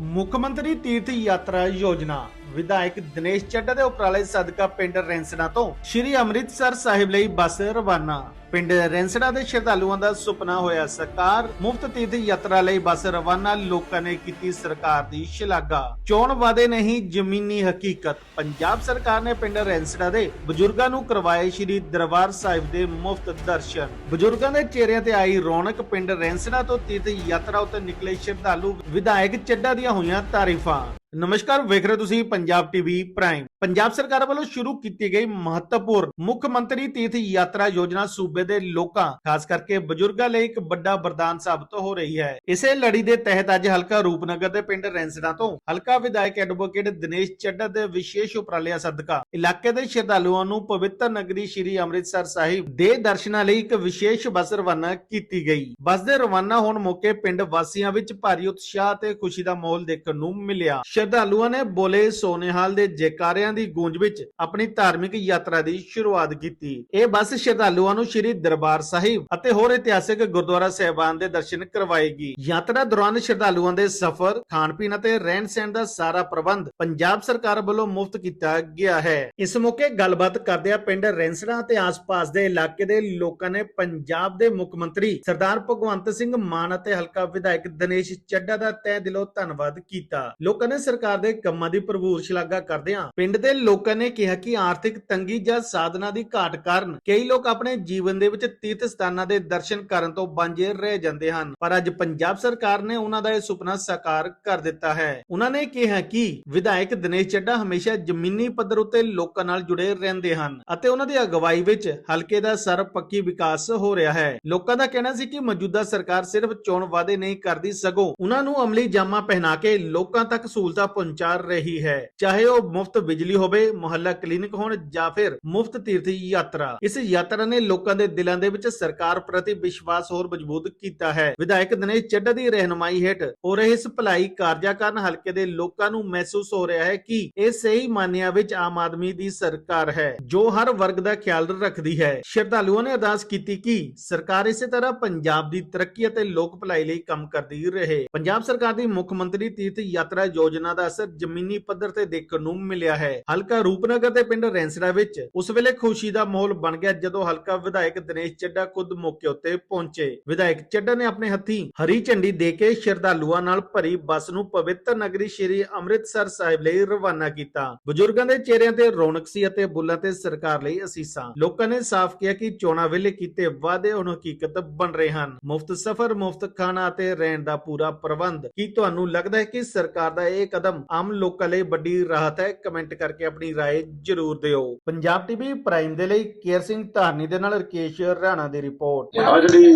ਮੁੱਖ ਮੰਤਰੀ ਤੀਰਥ ਯਾਤਰਾ ਯੋਜਨਾ ਵਿਧਾਇਕ ਦਿਨੇਸ਼ ਚੱਡਾ ਦੇ ਉਪਰਾਲੇ ਸਦਕਾ ਪਿੰਡ ਰੈਂਸਣਾ ਤੋਂ ਸ਼੍ਰੀ ਅੰਮ੍ਰਿਤਸਰ ਸਾਹਿਬ ਲਈ ਬੱਸ ਰਵਾਨਾ। ਪਿੰਡ ਰੈਂਸਣਾ ਦੇ ਸ਼ਰਧਾਲੂਆਂ ਦਾ ਸੁਪਨਾ ਹੋਇਆ ਸਰਕਾਰ ਮੁਫਤ ਤੀਰਥ ਯਾਤਰਾ ਲਈ ਬੱਸ ਰਵਾਨਾ ਲੋਕਾਂ ਨੇ ਕੀਤੀ ਸਰਕਾਰ ਦੀ ਸ਼ਲਾਘਾ। ਚੋਣ ਵਾਅਦੇ ਨਹੀਂ, ਜ਼ਮੀਨੀ ਹਕੀਕਤ। ਪੰਜਾਬ ਸਰਕਾਰ ਨੇ ਪਿੰਡ ਰੈਂਸੜਾ ਦੇ ਬਜ਼ੁਰਗਾਂ ਨੂੰ ਕਰਵਾਏ ਸ਼੍ਰੀ ਦਰਬਾਰ ਸਾਹਿਬ ਦੇ ਮੁਫਤ ਦਰਸ਼ਨ। ਬਜ਼ੁਰਗਾਂ ਦੇ ਚਿਹਰਿਆਂ ਤੇ ਆਈ ਰੌਣਕ, ਪਿੰਡ ਰੈਂਸੜਾ ਤੋਂ ਤੀਰਥ ਯਾਤਰਾ ਉੱਤੇ ਨਿਕਲੇ ਸ਼ਰਧਾਲੂ ਵਿਧਾਇਕ ਚੱਡਾ ਦੀਆਂ ਹੋਈਆਂ ਤਾਰੀਫਾਂ। ਨਮਸਕਾਰ, ਵੇਖ ਰਹੇ ਹੋ ਤੁਸੀਂ ਪੰਜਾਬ ਟੀਵੀ ਪ੍ਰਾਈਮ। ਪੰਜਾਬ ਸਰਕਾਰ ਵੱਲੋਂ ਸ਼ੁਰੂ ਕੀਤੀ ਗਈ ਮਹੱਤਵਪੂਰਨ ਮੁੱਖ ਮੰਤਰੀ ਤੀਰਥ ਯਾਤਰਾ ਯੋਜਨਾ ਸੂਬੇ ਦੇ ਲੋਕਾਂ, ਖਾਸ ਕਰਕੇ ਬਜ਼ੁਰਗਾਂ ਲਈ ਇੱਕ ਵੱਡਾ ਵਰਦਾਨ ਸਾਬਤ ਹੋ ਰਹੀ ਹੈ। ਇਸੇ ਲੜੀ ਦੇ ਤਹਿਤ ਅੱਜ ਹਲਕਾ ਰੂਪਨਗਰ ਦੇ ਪਿੰਡ ਰੈਂਸਣਾ ਤੋਂ ਹਲਕਾ ਵਿਧਾਇਕ ਐਡਵੋਕੇਟ ਦਿਨੇਸ਼ ਚੱਡਾ ਦੇ ਵਿਸ਼ੇਸ਼ ਉਪਰਾਲਿਆਂ ਸਦਕਾ ਇਲਾਕੇ ਦੇ ਸ਼ਰਧਾਲੂਆਂ ਨੂੰ ਪਵਿੱਤਰ ਨਗਰੀ ਸ੍ਰੀ ਅੰਮ੍ਰਿਤਸਰ ਸਾਹਿਬ ਦੇ ਦਰਸ਼ਨਾਂ ਲਈ ਇੱਕ ਵਿਸ਼ੇਸ਼ ਬੱਸ ਰਵਾਨਾ ਕੀਤੀ ਗਈ। ਬੱਸ ਦੇ ਰਵਾਨਾ ਹੋਣ ਮੌਕੇ ਪਿੰਡ ਵਾਸੀਆਂ ਵਿੱਚ ਭਾਰੀ ਉਤਸ਼ਾਹ ਤੇ ਖੁਸ਼ੀ ਦਾ ਮਾਹੌਲ ਦੇਖਣ ਨੂੰ ਮਿਲਿਆ। ਸ਼ਰਧਾਲੂਆਂ ਨੇ ਬੋਲੇ ਸੋਨੇਹਾਲ ਦੇ ਜੈਕਾਰਿਆਂ ਦੀ ਗੂੰਜ ਵਿੱਚ ਆਪਣੀ ਧਾਰਮਿਕ ਯਾਤਰਾ ਦੀ ਸ਼ੁਰੂਆਤ ਕੀਤੀ। ਇਹ ਬੱਸ ਸ਼ਰਧਾਲੂਆਂ ਨੂੰ ਸ੍ਰੀ ਦਰਬਾਰ ਸਾਹਿਬ ਅਤੇ ਹੋਰ ਇਤਿਹਾਸਕ ਗੁਰਦੁਆਰਾ ਸਾਹਿਬਾਨ ਦੇ ਦਰਸ਼ਨ ਕਰਵਾਏਗੀ। ਯਾਤਰਾ ਦੌਰਾਨ ਸ਼ਰਧਾਲੂਆਂ ਦੇ ਸਫ਼ਰ ਖਾਣ ਪੀਣ ਅਤੇ ਰਹਿਣ ਸਹਿਣ ਦਾ ਸਾਰਾ ਪ੍ਰਬੰਧ ਪੰਜਾਬ ਸਰਕਾਰ ਵੱਲੋਂ ਮੁਫਤ ਕੀਤਾ ਗਿਆ ਹੈ। ਇਸ ਮੌਕੇ ਗੱਲਬਾਤ ਕਰਦਿਆਂ ਪਿੰਡ ਰੈਂਸੜਾ ਤੇ ਆਸ-ਪਾਸ ਦੇ ਇਲਾਕੇ ਦੇ ਲੋਕਾਂ ਨੇ ਪੰਜਾਬ ਦੇ ਮੁੱਖ ਮੰਤਰੀ ਸਰਦਾਰ ਭਗਵੰਤ ਸਿੰਘ ਮਾਨ ਅਤੇ ਹਲਕਾ ਵਿਧਾਇਕ ਦਿਨੇਸ਼ ਚੱਡਾ ਦਾ ਤਹਿ ਦਿਲੋਂ ਧੰਨਵਾਦ ਕੀਤਾ। ਲੋਕਾਂ ਨੇ ਸਰਕਾਰ ਦੇ ਕੰਮਾਂ ਦੀ ਭਰਪੂਰ ਸ਼ਲਾਘਾ ਕਰਦੇ ਹਾਂ ਪਿੰਡ ਦੇ ਲੋਕਾਂ ਨੇ ਕਿਹਾ ਕਿ ਆਰਥਿਕ ਤੰਗੀ ਜਾਂ ਸਾਧਨਾਂ ਦੀ ਘਾਟ ਕਾਰਨ ਕਈ ਲੋਕ ਆਪਣੇ ਜੀਵਨ ਦੇ ਵਿੱਚ ਤੀਰਥ ਸਥਾਨਾਂ ਦੇ ਦਰਸ਼ਨ ਕਰਨ ਤੋਂ ਵਾਂਝੇ ਰਹਿ ਜਾਂਦੇ ਹਨ। ਪਰ ਅੱਜ ਪੰਜਾਬ ਸਰਕਾਰ ਨੇ ਉਹਨਾਂ ਦਾ ਇਹ ਸੁਪਨਾ ਸਾਕਾਰ ਕਰ ਦਿੱਤਾ ਹੈ। ਉਹਨਾਂ ਨੇ ਕਿਹਾ ਕਿ ਵਿਧਾਇਕ ਦਿਨੇਸ਼ ਚੱਡਾ ਹਮੇਸ਼ਾ ਜ਼ਮੀਨੀ ਪੱਧਰ ਉੱਤੇ ਲੋਕਾਂ ਨਾਲ ਜੁੜੇ ਰਹਿੰਦੇ ਹਨ ਅਤੇ ਉਹਨਾਂ ਦੀ ਅਗਵਾਈ ਵਿੱਚ ਹਲਕੇ ਦਾ ਸਰਬਪੱਖੀ ਵਿਕਾਸ ਹੋ ਰਿਹਾ ਹੈ। ਲੋਕਾਂ ਦਾ ਕਹਿਣਾ ਸੀ ਕਿ ਮੌਜੂਦਾ ਸਰਕਾਰ ਸਿਰਫ ਚੋਣ ਵਾਅਦੇ ਨਹੀਂ ਕਰਦੀ, ਸਗੋਂ ਉਹਨਾਂ ਨੂੰ ਅਮਲੀ ਜਾਮਾ ਪਹਿਨਾ ਕੇ ਲੋਕਾਂ ਤੱਕ ਸਹੂਲਤ ਪਹੁੰਚਾ ਰਹੀ ਹੈ। ਚਾਹੇ ਉਹ ਮੁਫਤ ਬਿਜਲੀ ਹੋਵੇ, ਮੁਹੱਲਾ ਕਲੀਨਿਕ ਹੋਣ ਜਾਂ ਫਿਰ ਮੁਫਤ ਤੀਰਥ ਯਾਤਰਾ, ਇਸ ਯਾਤਰਾ ਨੇ ਲੋਕਾਂ ਦੇ ਦਿਲਾਂ ਦੇ ਵਿੱਚ ਸਰਕਾਰ ਪ੍ਰਤੀ ਵਿਸ਼ਵਾਸ ਹੋਰ ਮਜ਼ਬੂਤ ਕੀਤਾ ਹੈ। ਵਿਧਾਇਕ ਦਿਨੇਸ਼ ਚੱਡਾ ਦੀ ਰਹਿਨਮਾਈ ਹੇਠ ਹੋ ਰਹੇ ਇਸ ਭਲਾਈ ਕਾਰਜਾਂ ਕਾਰਨ ਹਲਕੇ ਦੇ ਲੋਕਾਂ ਨੂੰ ਮਹਿਸੂਸ ਹੋ ਰਿਹਾ ਹੈ ਕਿ ਇਹ ਸਹੀ ਮਾਨਿਆ ਵਿੱਚ ਆਮ ਆਦਮੀ ਦੀ ਸਰਕਾਰ ਹੈ, ਜੋ ਹਰ ਵਰਗ ਦਾ ਖਿਆਲ ਰੱਖਦੀ ਹੈ। ਸ਼ਰਧਾਲੂਆਂ ਨੇ ਅਰਦਾਸ ਕੀਤੀ ਕਿ ਸਰਕਾਰ ਇਸੇ ਤਰ੍ਹਾਂ ਪੰਜਾਬ ਦੀ ਤਰੱਕੀ ਅਤੇ ਲੋਕ ਭਲਾਈ ਲਈ ਕੰਮ ਕਰਦੀ ਰਹੇ। ਪੰਜਾਬ ਸਰਕਾਰ ਦੀ ਮੁੱਖ ਮੰਤਰੀ ਤੀਰਥ ਯਾਤਰਾ ਯੋਜਨਾ ਦਾ ਅਸਰ ਜ਼ਮੀਨੀ ਪੱਧਰ ਤੇ ਦੇਖਣ ਨੂੰ ਮਿਲਿਆ ਹੈ। ਹਲਕਾ ਰੂਪਨਗਰ ਦੇ ਪਿੰਡ ਰੈਂਸੜਾ ਵਿੱਚ ਉਸ ਵੇਲੇ ਖੁਸ਼ੀ ਦਾ ਮਾਹੌਲ ਬਣ ਗਿਆ ਜਦੋਂ ਹਲਕਾ ਵਿਧਾਇਕ ਦਿਨੇਸ਼ ਚੱਡਾ ਖੁਦ ਮੌਕੇ ਉੱਤੇ ਪਹੁੰਚੇ। ਵਿਧਾਇਕ ਚੱਡਾ ਨੇ ਆਪਣੇ ਹੱਥੀਂ ਹਰੀ ਝੰਡੀ ਦੇ ਕੇ ਸ਼ਰਧਾਲੂਆਂ ਨਾਲ ਭਰੀ ਬੱਸ ਨੂੰ ਪਵਿੱਤਰ ਨਗਰੀ ਸ਼੍ਰੀ ਅੰਮ੍ਰਿਤਸਰ ਸਾਹਿਬ ਲਈ ਰਵਾਨਾ ਕੀਤਾ। ਬਜ਼ੁਰਗਾਂ ਦੇ ਚਿਹਰਿਆਂ ਤੇ ਰੌਣਕ ਸੀ ਅਤੇ ਬੁੱਲਾਂ ਤੇ ਸਰਕਾਰ ਲਈ ਅਸੀਸਾਂ। ਲੋਕਾਂ ਨੇ ਸਾਫ਼ ਕਿਹਾ ਕਿ ਚੋਣਾਂ ਵੇਲੇ ਕੀਤੇ ਵਾਅਦੇ ਹੁਣ ਹਕੀਕਤ ਬਣ ਰਹੇ ਹਨ। ਮੁਫਤ ਸਫ਼ਰ, ਮੁਫਤ ਖਾਣਾ ਅਤੇ ਰਹਿਣ ਦਾ ਪੂਰਾ ਪ੍ਰਬੰਧ। ਕੀ ਤੁਹਾਨੂੰ ਲੱਗਦਾ ਹੈ ਕਿ ਸਰਕਾਰ ਦਾ ਇਹ ਕਦਮ ਆਮ ਲੋਕਾਂ ਲਈ ਵੱਡੀ ਰਾਹਤ ਹੈ। ਕਮੈਂਟ ਕਰਕੇ ਆਪਣੀ رائے ਜ਼ਰੂਰ ਦਿਓ। ਪੰਜਾਬ ਟੀਵੀ ਪ੍ਰਾਈਮ ਦੇ ਲਈ ਕੇਰ ਸਿੰਘ ਧਾਰਨੀ ਦੇ ਨਾਲ ਰਕੇਸ਼ ਰਾਣਾ ਦੀ ਰਿਪੋਰਟ। ਆ ਜਿਹੜੀ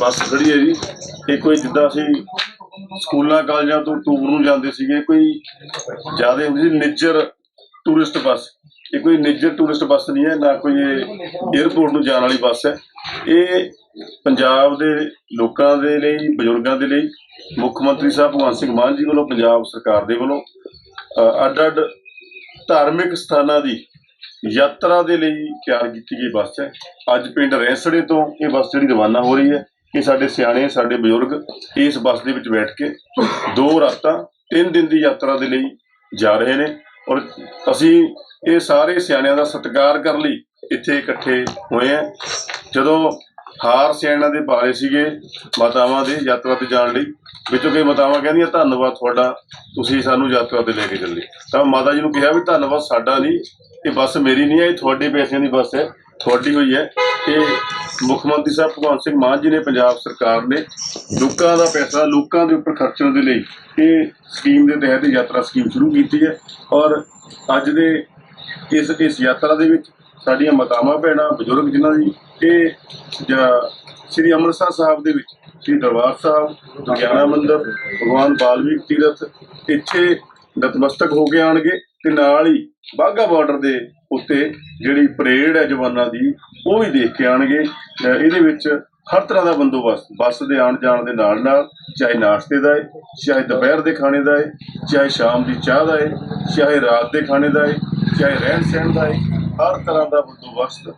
ਬੱਸ ਖੜੀ ਹੈ ਜੀ, ਇਹ ਕੋਈ ਜਿੱਦਾਂ ਅਸੀਂ ਸਕੂਲਾਂ, ਕਾਲਜਾਂ ਤੋਂ ਟੂਰ ਨੂੰ ਜਾਂਦੇ ਸੀਗੇ, ਕੋਈ ਜ਼ਿਆਦਾ ਹੁੰਦੀ ਨਿੱਜਰ ਟੂਰਿਸਟ ਬੱਸ। ਇਹ ਕੋਈ ਨਿੱਜਰ ਟੂਰਿਸਟ ਬੱਸ ਨਹੀਂ ਹੈ, ਨਾ ਕੋਈ ਇਹ 에어ਪੋਰਟ ਨੂੰ ਜਾਣ ਵਾਲੀ ਬੱਸ ਹੈ। ਇਹ ਪੰਜਾਬ ਦੇ ਲੋਕਾਂ ਦੇ ਲਈ, ਬਜ਼ੁਰਗਾਂ ਦੇ ਲਈ, ਮੁੱਖ ਮੰਤਰੀ ਸਾਹਿਬ ਭਗਵੰਤ ਸਿੰਘ ਮਾਨ ਜੀ ਵੱਲੋਂ, ਪੰਜਾਬ ਸਰਕਾਰ ਦੇ ਵੱਲੋਂ ਅੱਡ ਅੱਡ ਧਾਰਮਿਕ ਸਥਾਨਾਂ ਦੀ ਯਾਤਰਾ ਦੇ ਲਈ ਤਿਆਰ ਕੀਤੀ ਗਈ ਬੱਸ ਹੈ। ਅੱਜ ਪਿੰਡ ਰੈਂਸੜੇ ਤੋਂ ਇਹ ਬੱਸ ਜਿਹੜੀ ਰਵਾਨਾ ਹੋ ਰਹੀ ਹੈ, ਇਹ ਸਾਡੇ ਸਿਆਣੇ, ਸਾਡੇ ਬਜ਼ੁਰਗ ਇਸ ਬੱਸ ਦੇ ਵਿੱਚ ਬੈਠ ਕੇ ਦੋ ਰਾਤਾਂ, ਤਿੰਨ ਦਿਨ ਦੀ ਯਾਤਰਾ ਦੇ ਲਈ ਜਾ ਰਹੇ ਨੇ ਔਰ ਅਸੀਂ ਇਹ ਸਾਰੇ ਸਿਆਣਿਆਂ ਦਾ ਸਤਿਕਾਰ ਕਰਨ ਲਈ ਇੱਥੇ ਇਕੱਠੇ ਹੋਏ ਆ ਜਦੋਂ ਹਾਰ ਸਿਆਣਿਆਂ ਦੇ ਬਾਰੇ ਸੀਗੇ ਮਾਤਾਵਾਂ ਦੇ ਯਾਤਰਾ ਤੇ ਜਾਣ ਲਈ। ਵਿੱਚੋਂ ਕਈ ਮਾਤਾਵਾਂ ਕਹਿੰਦੀਆਂ, ਧੰਨਵਾਦ ਤੁਹਾਡਾ, ਤੁਸੀਂ ਸਾਨੂੰ ਯਾਤਰਾ ਤੇ ਲੈ ਕੇ ਚੱਲੇ। ਤਾਂ ਮਾਤਾ ਜੀ ਨੂੰ ਕਿਹਾ ਵੀ, ਧੰਨਵਾਦ ਸਾਡਾ ਨਹੀਂ, ਇਹ ਬੱਸ ਮੇਰੀ ਨਹੀਂ ਹੈ, ਇਹ ਤੁਹਾਡੇ ਪੈਸਿਆਂ ਦੀ ਬੱਸ ਹੈ, ਤੁਹਾਡੀ ਹੋਈ ਹੈ। ਇਹ ਮੁੱਖ ਮੰਤਰੀ ਸਾਹਿਬ ਭਗਵੰਤ ਸਿੰਘ ਮਾਨ ਜੀ ਨੇ ਪੰਜਾਬ ਸਰਕਾਰ ਨੇ ਲੋਕਾਂ ਦਾ ਪੈਸਾ, ਲੋਕਾਂ ਦੇ ਉੱਪਰ ਖਰਚਣ ਦੇ ਲਈ ਇਹ ਸਕੀਮ ਦੇ ਤਹਿਤ ਯਾਤਰਾ ਸਕੀਮ ਸ਼ੁਰੂ ਕੀਤੀ ਹੈ। ਔਰ ਅੱਜ ਦੇ ਇਸ ਇਸ ਯਾਤਰਾ ਦੇ ਵਿੱਚ ਸਾਡੀਆਂ ਮਾਤਾਵਾਂ, ਭੈਣਾਂ, ਬਜ਼ੁਰਗ ਜਿਨ੍ਹਾਂ ਦੀ ਇਹ ਜ- ਸ੍ਰੀ ਅੰਮ੍ਰਿਤਸਰ ਸਾਹਿਬ ਦੇ ਵਿੱਚ, ਸ੍ਰੀ ਦਰਬਾਰ ਸਾਹਿਬ ਗਿਆਨਾ ਮੰਦਿਰ, ਭਗਵਾਨ ਬਾਲਮੀਕ ਤੀਰਥ, ਇੱਥੇ ਨਤਮਸਤਕ ਹੋ ਕੇ ਆਣਗੇ ਤੇ ਨਾਲ ਹੀ ਬਾਘਾ ਬਾਰਡਰ ਦੇ ਉੱਤੇ ਜਿਹੜੀ ਪਰੇਡ ਹੈ ਜਵਾਨਾਂ ਦੀ, ਉਹ ਵੀ ਦੇਖ ਕੇ ਆਣਗੇ ਇਹਦੇ ਵਿੱਚ ਹਰ ਤਰ੍ਹਾਂ ਦਾ ਬੰਦੋਬਸਤ, ਬੱਸ ਦੇ ਆਉਣ ਜਾਣ ਦੇ ਨਾਲ ਨਾਲ, ਚਾਹੇ ਨਾਸ਼ਤੇ ਦਾ ਹੈ, ਚਾਹੇ ਦੁਪਹਿਰ ਦੇ ਖਾਣੇ ਦਾ ਹੈ, ਚਾਹੇ ਸ਼ਾਮ ਦੀ ਚਾਹ ਦਾ ਹੈ, ਚਾਹੇ ਰਾਤ ਦੇ ਖਾਣੇ ਦਾ ਹੈ, ਚਾਹੇ ਰਹਿਣ ਸਹਿਣ ਦਾ ਹੈ। ਹਰ ਤਰ੍ਹਾਂ ਦਾ ਬੰਦੋਬਸਤ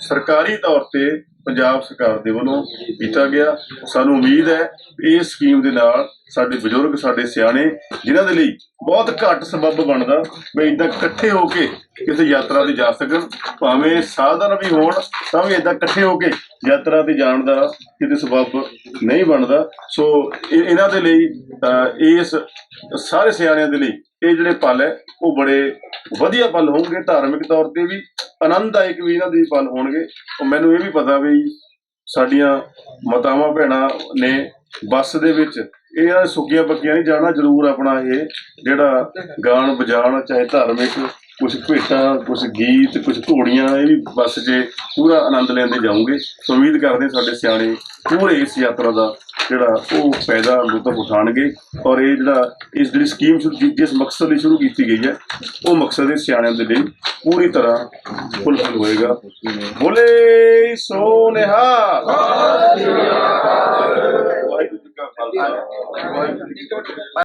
ਸਰਕਾਰੀ ਤੌਰ ਤੇ ਪੰਜਾਬ ਸਰਕਾਰ ਦੇ ਵੱਲੋਂ ਕੀਤਾ ਗਿਆ। ਸਾਨੂੰ ਉਮੀਦ ਹੈ ਇਸ ਸਕੀਮ ਦੇ ਨਾਲ ਸਾਡੇ ਬਜ਼ੁਰਗ, ਸਾਡੇ ਸਿਆਣੇ, ਜਿਨ੍ਹਾਂ ਦੇ ਲਈ ਬਹੁਤ ਘੱਟ ਸਬੱਬ ਬਣਦਾ ਵੀ ਇਦਾਂ ਇਕੱਠੇ ਹੋ ਕੇ ਕਿਸੇ ਯਾਤਰਾ ਤੇ ਜਾ ਸਕਣ, ਭਾਵੇਂ ਸਾਧਨ ਵੀ ਹੋਣ ਤਾਂ ਵੀ ਇਦਾਂ ਇਕੱਠੇ ਹੋ ਕੇ ਯਾਤਰਾ ਤੇ ਜਾਣ ਦਾ ਕਿਤੇ ਸਬਬ ਨਹੀਂ ਬਣਦਾ। ਸੋ ਇਹ- ਇਹਨਾਂ ਦੇ ਲਈ ਇਸ ਸਾਰੇ ਸਿਆਣਿਆਂ ਦੇ ਲਈ ਇਹ ਜਿਹੜੇ ਪਲ ਹੈ, ਉਹ ਬੜੇ ਵਧੀਆ ਪਲ ਹੋਣਗੇ ਧਾਰਮਿਕ ਤੌਰ ਤੇ ਵੀ। ਆਨੰਦਦਾਇਕ ਵੀ ਇਹਨਾਂ ਦੇ ਪਲ ਹੋਣਗੇ। ਮੈਨੂੰ ਇਹ ਵੀ ਪਤਾ ਵੀ ਸਾਡੀਆਂ ਮਾਤਾਵਾਂ ਭੈਣਾਂ ਨੇ ਬੱਸ ਦੇ ਵਿੱਚ ਇਹ ਸੁੱਕੀਆਂ ਪੱਕੀਆਂ ਨਹੀਂ ਜਾਣਾ, ਜ਼ਰੂਰ ਆਪਣਾ ਇਹ ਜਿਹੜਾ ਗਾਣ ਵਜਾਣ ਚਾਹੇ ਧਾਰਮਿਕ ਕੁਝ ਭੇਟਾਂ ਕੁਝ ਗੀਤ ਕੁਝ ਘੋੜੀਆਂ, ਇਹ ਵੀ ਬੱਸ 'ਚ ਪੂਰਾ ਆਨੰਦ ਲੈਂਦੇ ਜਾਓਗੇ ਸੋ ਉਮੀਦ ਕਰਦੇ ਹਾਂ ਸਾਡੇ ਸਿਆਣੇ ਪੂਰੇ ਇਸ ਯਾਤਰਾ ਦਾ ਜਿਹੜਾ ਉਹ ਫਾਇਦਾ ਲੁਤਫ ਉਠਾਣਗੇ ਔਰ ਇਹ ਜਿਹੜਾ ਇਸ ਜਿਹੜੀ ਸਕੀਮ ਸ਼ੁਰੂ ਜਿਸ ਮਕਸਦ ਲਈ ਸ਼ੁਰੂ ਕੀਤੀ ਗਈ ਹੈ, ਉਹ ਮਕਸਦ ਇਹ ਸਿਆਣਿਆਂ ਦੇ ਲਈ ਪੂਰੀ ਤਰ੍ਹਾਂ ਫੁੱਲਫਿਲ ਹੋਏਗਾ। ਬੋਲੇ ਸੋ ਨਿਹਾਲ ਵਾਹਿਗੁਰੂ ਜੀ ਕਾ ਖਾਲਸਾ। ਵਾਹਿਗੁਰੂ ਜੀ ਕੀ ਫਤਿਹ।